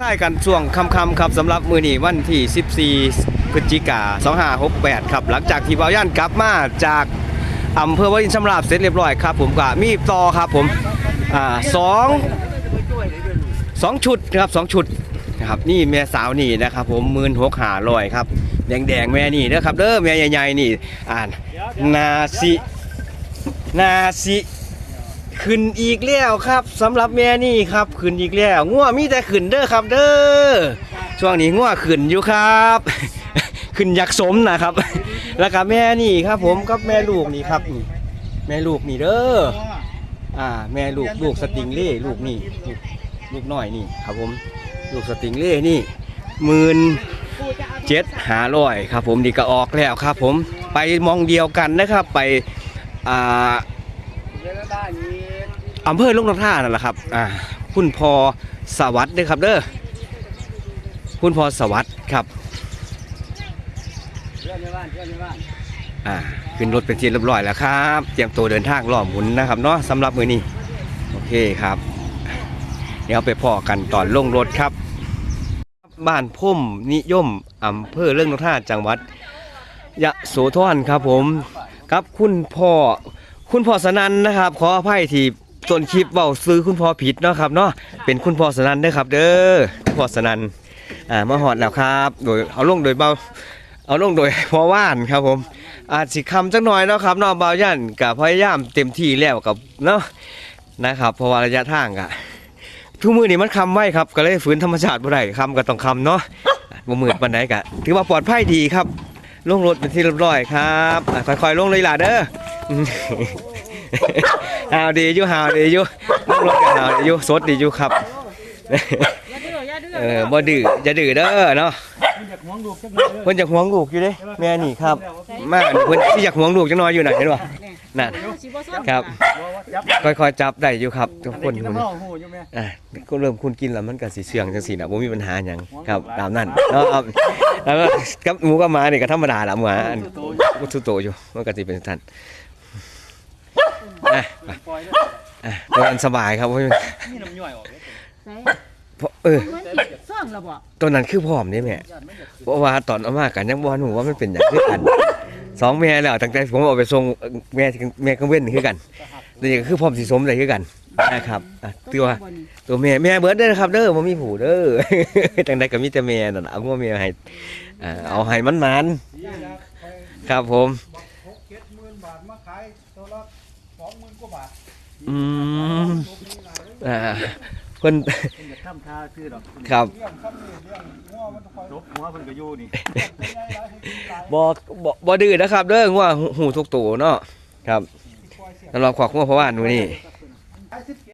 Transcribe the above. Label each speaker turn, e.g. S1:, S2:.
S1: ใช่กันช่วงค่ำครับสำหรับมือหนีวันที่ 14 พฤศจิกา2568 ครับ หลังจากที่บ่าย่านกลับมาจากอำเภอวารินชำราบเสร็จเรียบร้อยครับผมก็มีต่อครับผมอ่าสองสองชุดนะครับสองชุดนะครับนี่แม่สาวนี่นะครับผมมื่นหกหาลอยครับ แดงๆแม่นี่นะครับเด้อแม่ใหญ่ๆนี่อ่านนาซินาซิ ขึ้นอีกแล้วครับสำหรับแม่นี่ครับขึ้นอีกแล้วง่วมีแต่ขึ้นเด้อครับเด้อช่วงนี้ง่วขึ้นอยู่ครับ ขึ้นอยากสมนะครับ แล้วก็แม่นี่ครับ ผมกับแม่ลูกนี่ครับนี่แม่ลูกนี่เด้ออ่า แม่ลูกลูกสติงเล่ลูกนี่ลูกลูกน้อยนี่ครับ ผมลูกสติงเล่นี่หมื่นเจ็ดหาร้อยครับ ผมนี่ก็ออกแล้วครับ ผมไปมองเดียวกันนะครับ ไปอ่า อำเภอลุงน้ำท่านั่นแหละครับ อ่า คุณพอสวัสดิ์เด้อครับเด้อ คุณพอสวัสดิ์ครับอ่าขึ้นรถเป็นที่เรียบร้อยแล้วครับ เตรียมตัวเดินทางรอบหมุนนะครับเนาะสำหรับมือนี้ โอเคครับ เดี๋ยวไปพอกันตอนลงรถครับ บ้านพุ่มนิยมอำเภอเรื่องนกท่าจังหวัด ยะโสธรครับผม ครับคุณพ่อ คุณพ่อสนันนะครับ ขออภัยที่ต้นคลิปเบาซื้อคุณพ่อผิดเนาะครับเนาะเป็นคุณพ่อสนันเด้อครับ เด้อคุณพ่อสนันอ่ามาหอดแล้วครับ โดยเอาลงโดยเบาเอาลงโดยพ่อว่านครับผมอาจสิคำจักหน่อยเนาะครับเนาะเบาย่านกับพยายามเต็มที่แล้วกับเนาะนะครับเพราะว่าระยะทางอะทุกมือนี่มันคำไว้ครับ ก็เลยฝืนธรรมชาติบ่ได้คำก็ต้องคำเนาะบ่มืดปานใดกะถือว่าปลอดภัยดีครับลงรถเป็นที่เรียบร้อยครับค่อยๆลงเลยล่ะเด้อ หาวดีอยู่หาวดีอยู่ลงรถกันหาวดีอยู่สดดีอยู่ครับเออบ่ดื้ออย่าดื้อเด้อเนาะเพิ่นอยากห่วงลูกอยู่เด้แม่นี่ครับมาเพิ่นสิอยากห่วงลูกจังน้อยอยู่น่ะเห็นบ่นั่นครับค่อยๆจับได้อยู่ครับทุกคน
S2: กิน
S1: พุ่น
S2: น้ำเหล้าหูอยู่ไหม
S1: อะก็เริ่มคุณกินแล้วมันก็สิเชื่องจังซี่น่ะบ่มีปัญหาหยังครับตามนั้นเนาะครับแล้วก็กับหมูกับหมานี่ก็ธรรมดาล่ะหมาอันบ่ทุโตอยู่มันก็สิเป็นท่าน อะป
S2: ล่อยแล้ว
S1: อะเดินสบายครับเพราะ
S2: นี่น้ำย่อยออกเลย
S3: ใส่
S1: เพราะเออ
S3: มือนติดซ่องระบ่
S1: ตัวนั้นคือพร้อมนี่แม่เพราะว่าตอนเอามากันยังบ่รู้ว่ามันเป็นหยังคือกันสองแม่แล้วตั้งแต่ผมเอาไปส่งแม่แม่ก็เว้นคือกันนี่ก็คือพร้อมสิสมได้คือกันนะครับอะตัวตัวแม่แม่เบิร์ดเด้อครับเด้อบ่มีผูเด้อ จังไดก็มีแต่แม่นั่นน่ะเอางัวแม่ให้อ่าเอาให้มันมันๆครับผม
S2: หกเจ็ดหมื่นบาทมาขายตัวละ สองหมื่นกว่าบาท
S1: อืมอ่าเพิ่น
S2: เพิ่นจะทำท่าคือดอก
S1: ครับ
S2: เรื่องคำนี้เรื่องง้อมันต้องคอย
S1: Dạ.
S2: รบหัวเพิ่นก็อยู่นี่
S1: บ่บ่บ่ดื้อนะครับเด้องัวหูหูทุกตัวเนาะครับสำหรับขวักงัวเพราะว่าหนูนี่